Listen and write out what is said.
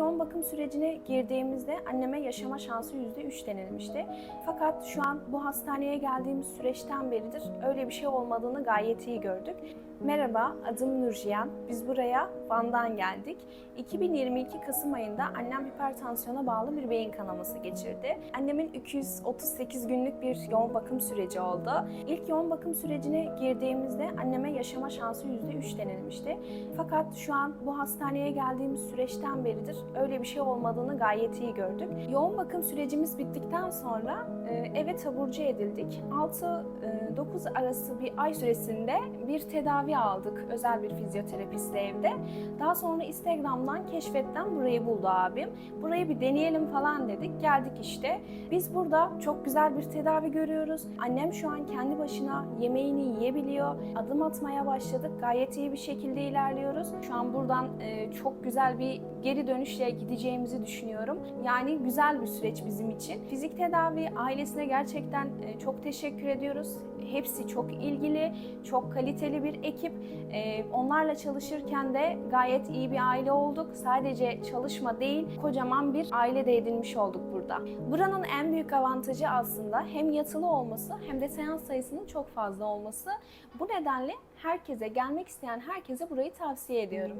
yoğun bakım sürecine girdiğimizde anneme yaşama şansı %3 denilmişti. Fakat şu an bu hastaneye geldiğimiz süreçten beridir öyle bir şey olmadığını gayet iyi gördük. Merhaba, adım Nurcihan. Biz buraya Van'dan geldik. 2022 Kasım ayında annem hipertansiyona bağlı bir beyin kanaması geçirdi. Annemin 238 günlük bir yoğun bakım süreci oldu. İlk yoğun bakım sürecine girdiğimizde anneme yaşama şansı %3 denilmişti. Fakat şu an bu hastaneye geldiğimiz süreçten beridir öyle bir şey olmadığını gayet iyi gördük. Yoğun bakım sürecimiz bittikten sonra e, eve taburcu edildik. 6-9 arası bir ay süresinde bir tedavi aldık özel bir fizyoterapistle evde. Daha sonra Instagram'dan keşfetten burayı buldu abim. Burayı bir deneyelim falan dedik. Geldik işte. Biz burada çok güzel bir tedavi görüyoruz. Annem şu an kendi başına yemeğini yiyebiliyor. Adım atmaya başladık. Gayet iyi bir şekilde ilerliyoruz. Şu an buradan e, çok güzel bir geri dönüşle gideceğimizi düşünüyorum. Yani güzel bir süreç bizim için. Fizik tedavi ailesine gerçekten e, çok teşekkür ediyoruz. Hepsi çok ilgili, çok kaliteli bir ekip. E, onlarla çalışırken de gayet iyi bir aile olduk. Sadece çalışma değil, kocaman bir aile de edinmiş olduk burada. Buranın en büyük avantajı aslında hem yatılı olması hem de seans sayısının çok fazla olması. Bu nedenle herkese, gelmek isteyen herkese burayı tavsiye ediyorum.